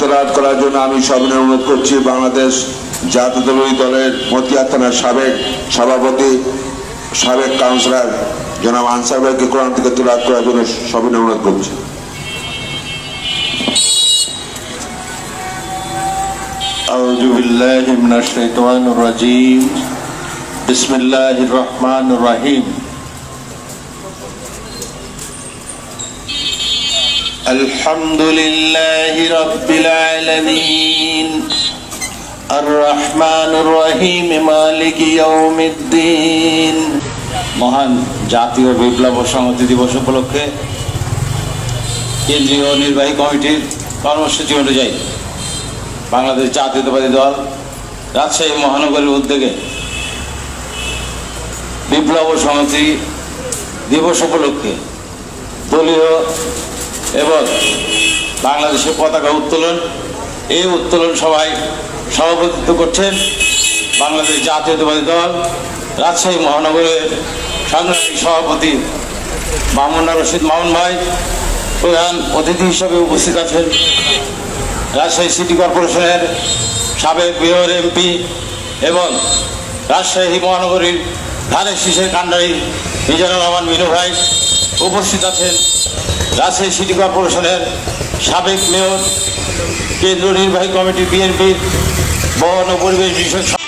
তেলাওয়াত করার জন্য আমি সবিনয় অনুরোধ করছি বাংলাদেশ জাতীয়তাবাদী দলের মতিয়া থানার সাবেক সভাপতি সাবেক কাউন্সিলর জনাব আনসার ভাইকে কোরআন থেকে তেলাওয়াত করার জন্য সবিনয় অনুরোধ করছি أعوذ بالله من الشيطان الرجيم بسم الله الرحمن الرحيم الحمد لله رب العالمين الرحمن الرحيم مالك يوم الدين মহান জাতীয় বিপ্লব ও সংহতি দিবস উপলক্ষে কেন্দ্রীয় নির্বাহী কমিটির কর্মসূচি অনুযায়ী বাংলাদেশ জাতীয়তাবাদী দল রাজশাহী মহানগরের উদ্যোগে বিপ্লব ও সংহতি দিবস উপলক্ষে দলীয় এবং বাংলাদেশের পতাকা উত্তোলন। এই উত্তোলন সভায় সভাপতিত্ব করছেন বাংলাদেশ জাতীয়তাবাদী দল, রাজশাহী মহানগরের সাংগঠনিক সভাপতি মামুনা রশিদ মামুন ভাই, প্রধান অতিথি হিসেবে উপস্থিত আছেন রাজশাহী সিটি কর্পোরেশনের সাবেক মেয়র, এমপি এবং রাজশাহী মহানগরীর ধানের শীষের কাণ্ডারি মিজানুর রহমান মিনু ভাই উপস্থিত আছেন। রাজশাহী সিটি কর্পোরেশনের সাবেক মেয়র কেন্দ্রীয় নির্বাহী কমিটি বিএনপির বন ও পরিবেশ বিষয়ক